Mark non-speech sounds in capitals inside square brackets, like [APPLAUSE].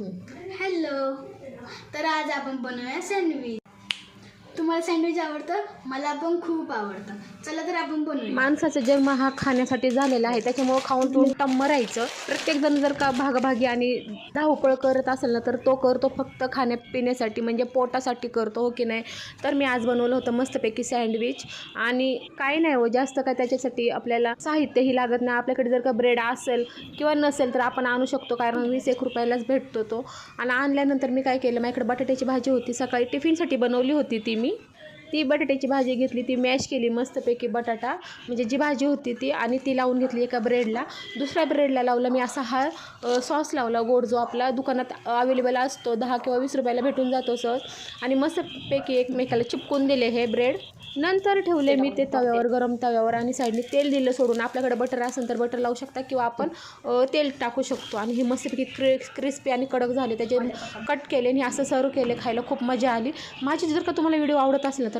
[LAUGHS] Hello तर आज आपण बनवूया सँडविच तुम्हाला सँडविच आवडतं मला पण खूप आवडतं. चला तर आपण बनवू माणसाचा जन्म हा खाण्यासाठी झालेला आहे त्याच्यामुळं खाऊन पिऊन टम्म राहायचं प्रत्येकजण जर का भागाभागी आणि धावपळ करत असेल ना तर तो करतो फक्त खाण्यापिण्यासाठी म्हणजे पोटासाठी करतो हो की नाही? तर मी आज बनवलं होतं मस्तपैकी सँडविच. आणि काय नाही हो जास्त काय त्याच्यासाठी आपल्याला साहित्यही लागत नाही. आपल्याकडे जर का ब्रेड असेल किंवा नसेल तर आपण आणू शकतो. कारण वीस एक रुपयालाच भेटतो तो. आणि आणल्यानंतर मी काय केलं माझ्याकडे बटाट्याची भाजी होती सकाळी टिफिनसाठी बनवली होती ती मी. ती बटाट्याची भाजी घेतली ती मॅश केली मस्तपैकी बटाटा. म्हणजे जी भाजी होती ती आणि ती लावून घेतली एका ब्रेडला दुसऱ्या ब्रेडला लावला मी असा हा सॉस लावला गोड जो आपला दुकानात अवेलेबल असतो दहा किंवा वीस रुपयाला भेटून जातो सॉस आणि मस्तपैकी एकमेकाला चिपकून दिले हे ब्रेड नंतर ठेवले मी ते तव्यावर गरम तव्यावर आणि साईडने तेल दिलं सोडून. आपल्याकडे बटर असेल तर बटर लावू शकता किंवा आपण तेल टाकू शकतो. आणि हे मस्तपैकी क्रि क्रिस्पी आणि कडक झाले. त्याचे कट केले आणि असं सर्व केले खायला खूप मजा आली. माझी जर का तुम्हाला व्हिडिओ आवडत असेल तर